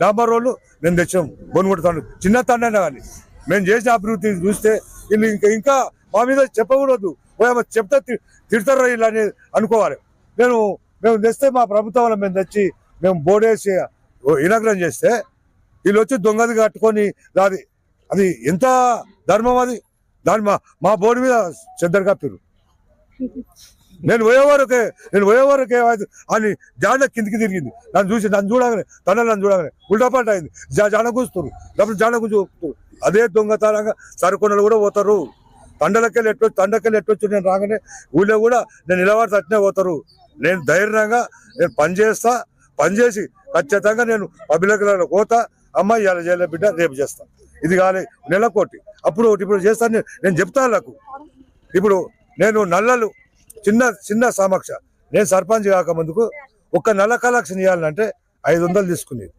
డాంబర్ రోడ్లు మేము తెచ్చాం బొనుగుడు తండ్రి. చిన్న తండ్రి కానీ. మేము చేసిన అభివృద్ధి చూస్తే వీళ్ళు ఇంకా ఇంకా మా మీద చెప్పకూడదు. ఓ చెప్తే తి- తిడతారు వీళ్ళు అని అనుకోవాలి. నేను మేము తెస్తే మా ప్రభుత్వం మేము తెచ్చి మేము బోర్డేసి ఇనాగ్రం చేస్తే వీళ్ళు వచ్చి దొంగది కట్టుకొని దాది అది ఎంత ధర్మం అది? దాని మా మా బోర్డు మీద చెద్దరు కప్పారు నేను పోయేవారుకే నేను పోయేవారుకే అని జాడ కిందికి తిరిగింది. నన్ను చూసి నన్ను చూడగానే తన నన్ను చూడగానే ఉల్టాపాట అయింది. జా- జాడ కూస్తారు డబ్బులు జాడ కూర్చో అదే దొంగతనంగా సరుకొండలు కూడా పోతారు. తండలకెళ్ళి ఎట్టొచ్చు తండకెళ్ళి ఎట్టొచ్చు నేను రాగానే ఊళ్ళో కూడా నేను నిలబడి తట్టినే పోతారు. నేను ధైర్యంగా నేను పని చేస్తా. పని చేసి ఖచ్చితంగా నేను పబ్లిక్లలో పోతా. అమ్మాయి ఇలా చేయలే బిడ్డ రేపు చేస్తా. ఇది కాలే నెలకోటి. అప్పుడు ఒకటి ఇప్పుడు చేస్తాను. నేను చెప్తాను నాకు. ఇప్పుడు నేను నల్లలు చిన్న చిన్న సమక్ష. నేను సర్పంచ్ కాక ముందుకు ఒక నల్ల కలెక్షన్ ఇవ్వాలంటే ఐదు వందలు తీసుకునేది.